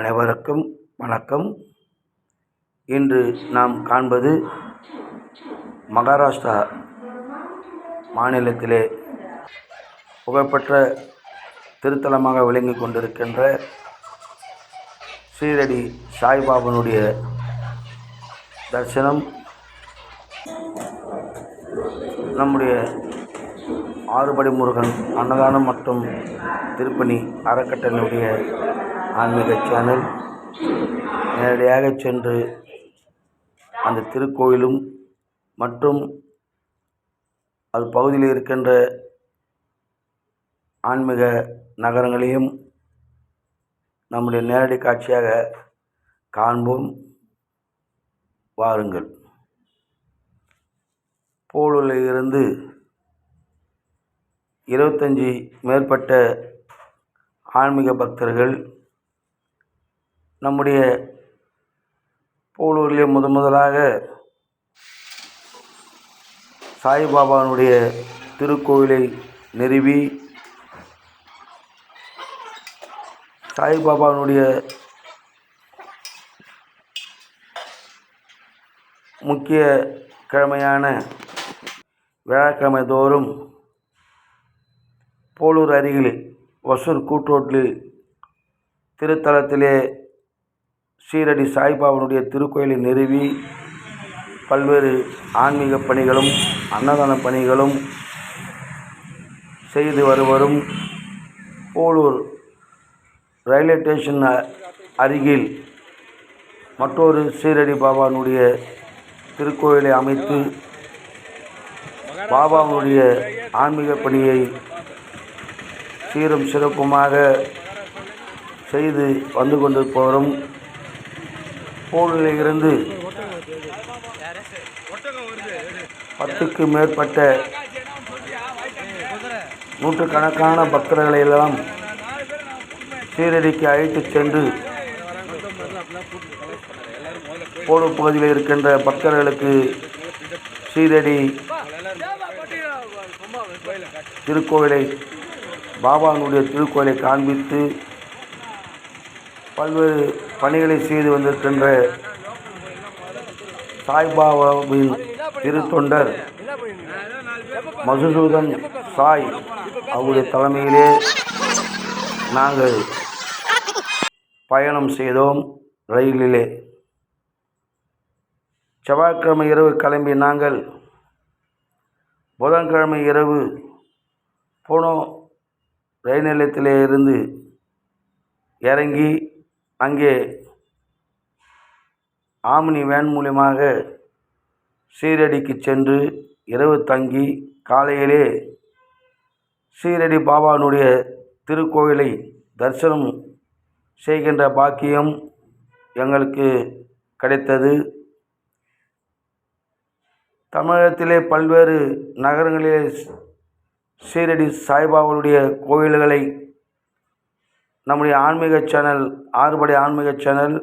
அனைவருக்கும் வணக்கம். இன்று நாம் காண்பது மகாராஷ்டிரா மாநிலத்திலே புகழ்பெற்ற திருத்தலமாக விளங்கிக் கொண்டிருக்கின்ற ஸ்ரீரடி சாய்பாபானுடைய தரிசனம் நம்முடைய ஆறுபடை முருகன் அன்னதானம் மற்றும் திருப்பணி அறக்கட்டளையுடைய ஆன்மீக சேனல் நேரடியாக சென்று அந்த திருக்கோயிலும் மற்றும் அது பகுதியில் இருக்கின்ற ஆன்மீக நகரங்களையும் நம்முடைய நேரடி காட்சியாக காண்போம். வாருங்கள். போலூரில் இருந்து இருபத்தஞ்சி மேற்பட்ட ஆன்மீக பக்தர்கள் நம்முடைய போலூரிலே முத முதலாக சாய்பாபாவினுடைய திருக்கோவிலை நிறுவி சாய்பாபாவினுடைய முக்கிய கிழமையான வியாழக்கிழமை தோறும் போலூர் அருகில் ஒசூர் கூட்டோட்டில் திருத்தலத்திலே ஷீரடி சாய்பாபாவுடைய திருக்கோயிலை நிறுவி பல்வேறு ஆன்மீக பணிகளும் அன்னதான பணிகளும் செய்து வருவரும். போலூர் ரயில்வே ஸ்டேஷன் அருகில் மற்றொரு ஸ்ரீரடி பாபானுடைய திருக்கோயிலை அமைத்து பாபாவுடைய ஆன்மீக பணியை சீரும் சிறப்புமாக செய்து வந்து கொண்டிருப்பவரும் போலில் இருந்து பத்துக்கு மேற்பட்ட நூற்றுக்கணக்கான பக்தர்களை எல்லாம் சீரடிக்கு அழைத்துச் சென்று போலூர் பகுதியில் இருக்கின்ற பக்தர்களுக்கு சீரடி திருக்கோவிலை பாபானுடைய திருக்கோயிலை காண்பித்து பல்வேறு பணிகளை செய்து வந்திருக்கின்ற சாய்பாபாவின் திருத்தொண்டர் மதுசூதன் சாய் அவருடைய தலைமையிலே நாங்கள் பயணம் செய்தோம் ரயிலிலே. செவ்வாய்க்கிழமை இரவு கிளம்பி நாங்கள் புதன்கிழமை இரவு போனோம் ரயில் நிலையத்திலே இருந்து இறங்கி அங்கே ஆம்னி வேன் மூலியமாக ஷீரடிக்கு சென்று இரவு தங்கி காலையிலே ஷீரடி பாபானுடைய திருக்கோயிலை தரிசனம் செய்கின்ற பாக்கியம் எங்களுக்கு கிடைத்தது. தமிழகத்திலே பல்வேறு நகரங்களிலே ஷீரடி சாய்பாபாவுடைய கோயில்களை நம்முடைய ஆன்மீக சேனல் ஆறுபடை ஆன்மீக சேனல்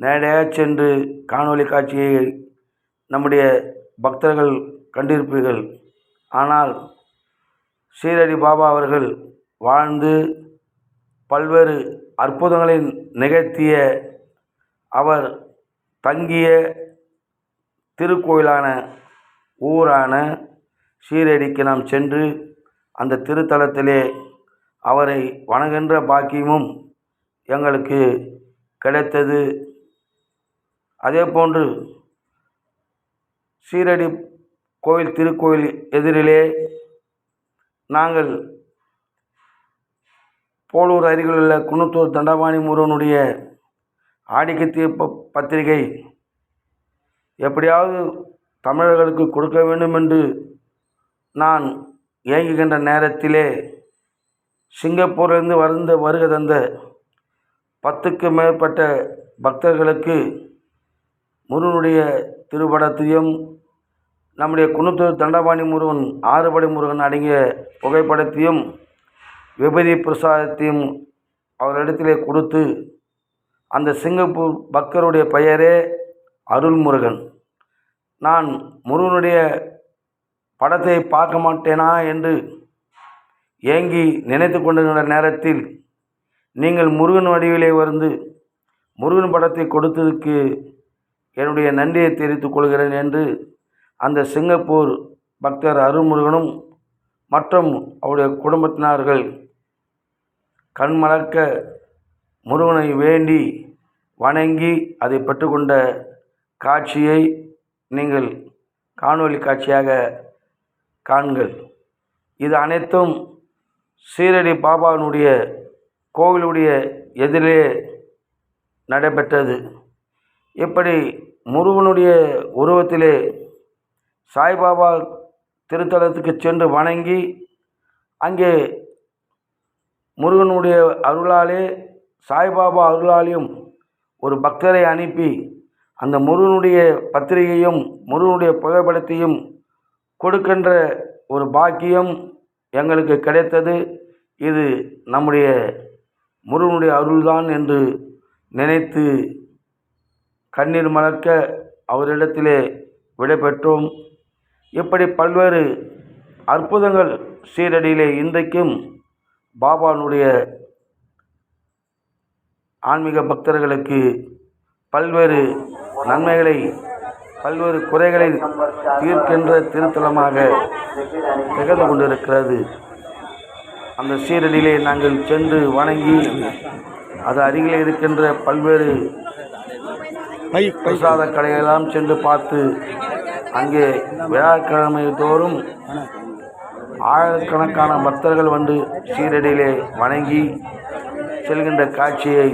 நேரடியாக சென்று காணொளி காட்சியை நம்முடைய பக்தர்கள் கண்டிருப்பீர்கள். ஆனால் ஸ்ரீரடி பாபா அவர்கள் வாழ்ந்து பல்வேறு அற்புதங்களை நிகழ்த்திய அவர் தங்கிய திருக்கோயிலான ஊரான ஸ்ரீரடிக்கு நாம் சென்று அந்த திருத்தலத்திலே அவரை வணங்குகின்ற பாக்கியமும் எங்களுக்கு கிடைத்தது. அதேபோன்று சீரடி கோயில் திருக்கோயில் எதிரிலே நாங்கள் போலூர் அருகிலுள்ள குன்னத்தூர் தண்டபாணி முருகனுடைய ஆடிக்கு தீர்ப்ப பத்திரிகை எப்படியாவது தமிழர்களுக்கு கொடுக்க வேண்டும் என்று நான் இயங்குகின்ற நேரத்திலே சிங்கப்பூர்லேருந்து வந்து வருகை தந்த பத்துக்கு மேற்பட்ட பக்தர்களுக்கு முருகனுடைய திருப்படத்தையும் நம்முடைய குணத்தூர் தண்டபாணி முருகன் ஆறுபடை முருகன் அடங்கிய புகைப்படத்தையும் விபதி பிரசாதத்தையும் அவரிடத்திலே கொடுத்து அந்த சிங்கப்பூர் பக்தருடைய பெயரே அருள்முருகன். நான் முருகனுடைய படத்தை பார்க்க மாட்டேனா என்று ஏங்கி நினைத்து கொண்டிருக்கிற நேரத்தில் நீங்கள் முருகன் வடிவிலே வந்து முருகன் படத்தை கொடுத்ததுக்கு என்னுடைய நன்றியை தெரிவித்துக் கொள்கிறேன் என்று அந்த சிங்கப்பூர் பக்தர் அருள்முருகனும் மற்றும் அவருடைய குடும்பத்தினர்கள் கண்மலக்க முருகனை வேண்டி வணங்கி அதை பெற்றுக்கொண்ட காட்சியை நீங்கள் காணொளி காட்சியாக காண்கள். இது அனைத்தும் சீரடி பாபாவினுடைய கோவிலுடைய எதிரே நடைபெற்றது. இப்படி முருகனுடைய உருவத்திலே சாய்பாபா திருத்தலத்துக்கு சென்று வணங்கி அங்கே முருகனுடைய அருளாலே சாய்பாபா அருளாலையும் ஒரு பக்தரை அனுப்பி அந்த முருகனுடைய பத்திரிகையும் முருகனுடைய புகைப்படத்தையும் கொடுக்கின்ற ஒரு பாக்கியம் எங்களுக்கு கிடைத்தது இது நம்முடைய முருகனுடைய அருள்தான் என்று நினைத்து கண்ணீர் மலர்க்க அவரிடத்திலே விடைபெற்றோம். இப்படி பல்வேறு அற்புதங்கள் சீரடியிலே இன்றைக்கும் பாபானுடைய ஆன்மீக பக்தர்களுக்கு பல்வேறு நன்மைகளை பல்வேறு குறைகளை தீர்க்கின்ற திருத்தலமாக திகழ்ந்து கொண்டிருக்கிறது. அந்த சீரடியிலே நாங்கள் சென்று வணங்கி அது அருகிலே இருக்கின்ற பல்வேறு பிரசாத கடைகளெல்லாம் சென்று பார்த்து அங்கே வியாழக்கிழமை தோறும் ஆயிரக்கணக்கான பக்தர்கள் வந்து சீரடியிலே வணங்கி செல்கின்ற காட்சியை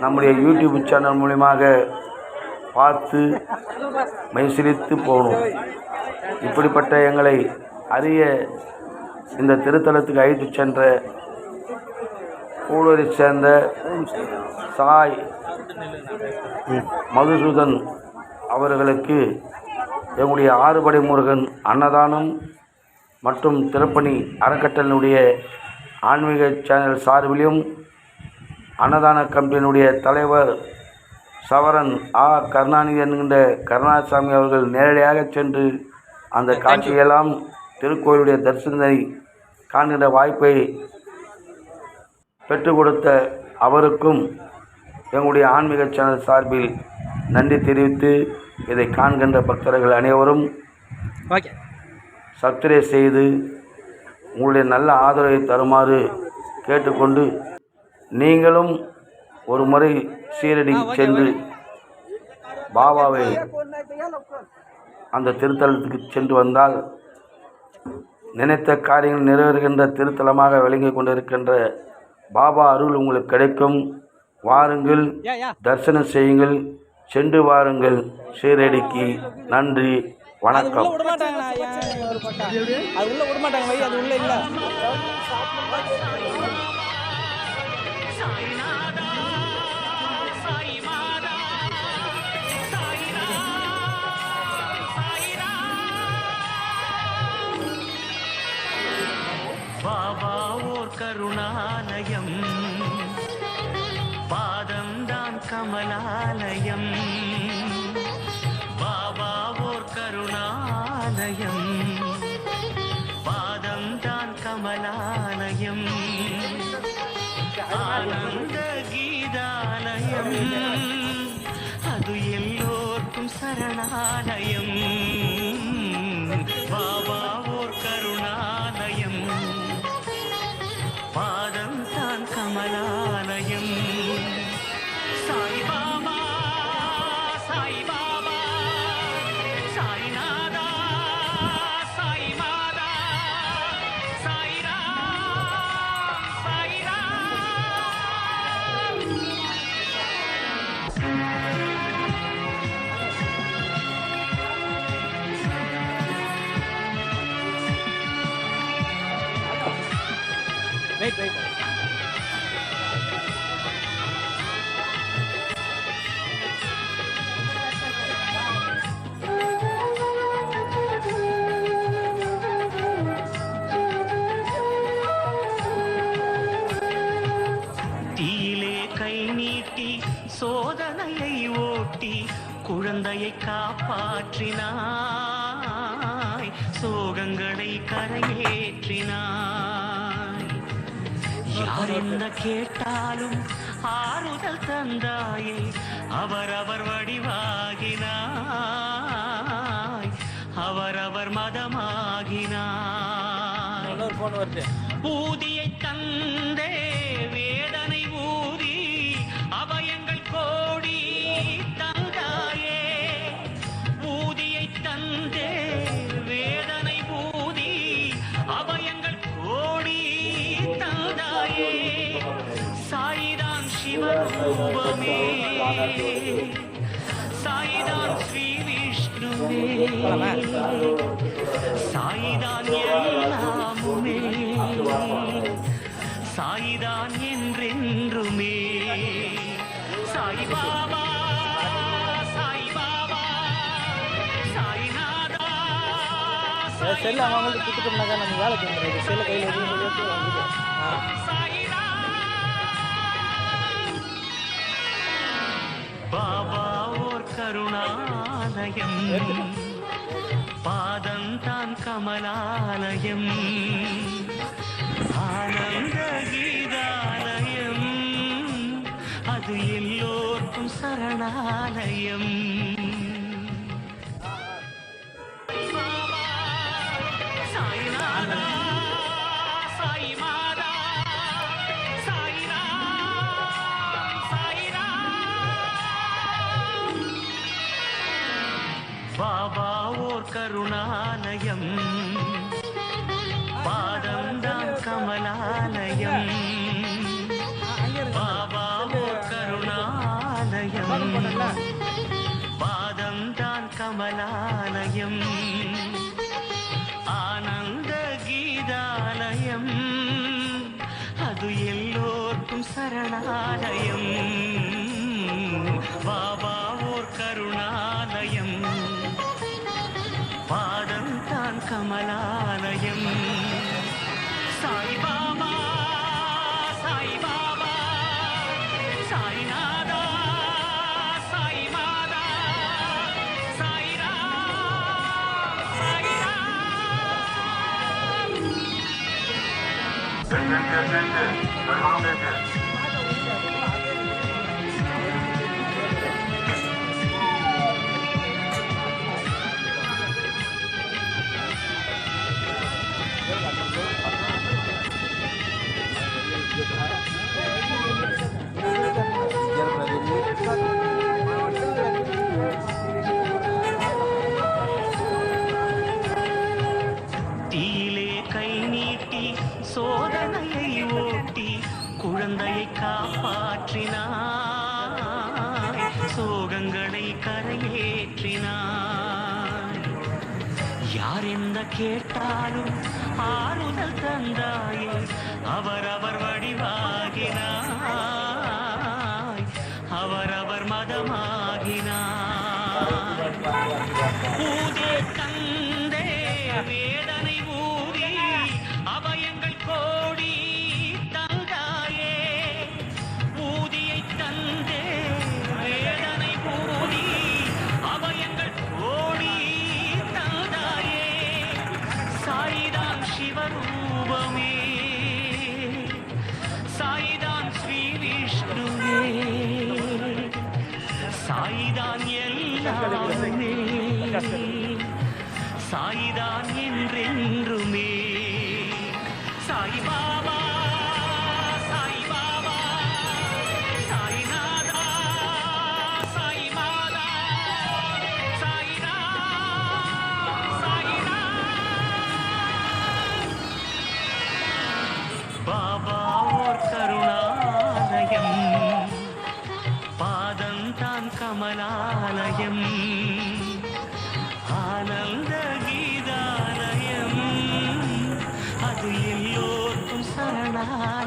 நம்முடைய யூடியூப் சேனல் மூலியமாக பார்த்து மைசிலித்து போனோம் இப்படிப்பட்ட எங்களை அறிய இந்த திருத்தலத்துக்கு அழைத்து சென்ற கூடூரை சேர்ந்த சாய் மதுசூதன் அவர்களுக்கு எங்களுடைய ஆறுபடை முருகன் அன்னதானம் மற்றும் திருப்பணி அறக்கட்டளினுடைய ஆன்மீக சேனல் சார்பிலும் அன்னதான கம்பெனியினுடைய தலைவர் சவரன் ஆ. கருணாநிதி என்கின்ற கருணாசாமி அவர்கள் நேரடியாக சென்று அந்த காட்சியெல்லாம் திருக்கோயிலுடைய தரிசனத்தை காண்கின்ற வாய்ப்பை பெற்றுக் கொடுத்த அவருக்கும் எங்களுடைய ஆன்மீக சேனல் சார்பில் நன்றி தெரிவித்து இதை காண்கின்ற பக்தர்கள் அனைவரும் சப்ஸ்கிரைப் செய்து உங்களுடைய நல்ல ஆதரவை தருமாறு கேட்டுக்கொண்டு நீங்களும் ஒரு முறை சீரடி சென்று பாபாவை அந்த திருத்தலத்துக்கு சென்று வந்தால் நினைத்த காரியங்கள் நிறைவேறுகின்ற திருத்தலமாக விளங்கி கொண்டிருக்கின்ற பாபா அருள் உங்களுக்கு கிடைக்கும். வாருங்கள் தரிசனம் செய்யுங்கள் சென்று வாருங்கள். சீரடிக்கு நன்றி வணக்கம். விட அது உள்ள மாட்டாங்க வை அது உள்ள இல்ல. கருணாலயம் பாதம்தான் கமலாலயம். பாபாவோர் ஓர் கருணாலயம். பாதம்தான் கமலாலயம். ஆனந்த கீதாலயம். அது எல்லோருக்கும் சரணாலயம். சோதனையை ஓட்டி குழந்தையை காப்பாற்றினாய். சோகங்களை கரையேற்றினாய். யார் என்ன கேட்டாலும் ஆறுதல் தந்தாயே அவரவர் வடிவாகினாய். அவரவர் மதமாகினாய். ஊதியை தந்தே வேதனை விஷ்ணுவே சாயிதான் எல்லாமுமே. சாயிதான் என்றென்றுமே. சாய் பாபா சாய் பாபா சாய்நாதா செல்லு அவங்கள்ட்ட கொடுத்துட்டோம்னாக்கா நம்ம வேலை பண்ணுறது செல்லை கையில் பாபா ஓர் பாதம் தான் கமலாலயம். ஆனந்த கீதாலயம். அது எல்லோருக்கும் சரணாலயம். பாபா ஓர் கருணாலயம். பாதம் தான் கமலாலயம். பாபா ஓர் கருணாலயம். பாதம் தான் கமலாலயம். ஆனந்த கீதாலயம். அது எல்லோருக்கும் சரணாலயம். கமலாலயம். சாய் பாபா சாய் பாபா சாய்நாதா சாய் மாதா சாய்ரா சாய்ராம் தீயிலே குழந்தையை காப்பாற்றினாய். சோகங்களை கரையேற்றினாய். யார் எந்த கேட்டாலும் ஆறுதல் தந்தாயே அவரவர் வடிவாகினாய். அவரவர் மதமாகினாய். சாய் பாபா சாய் Ah.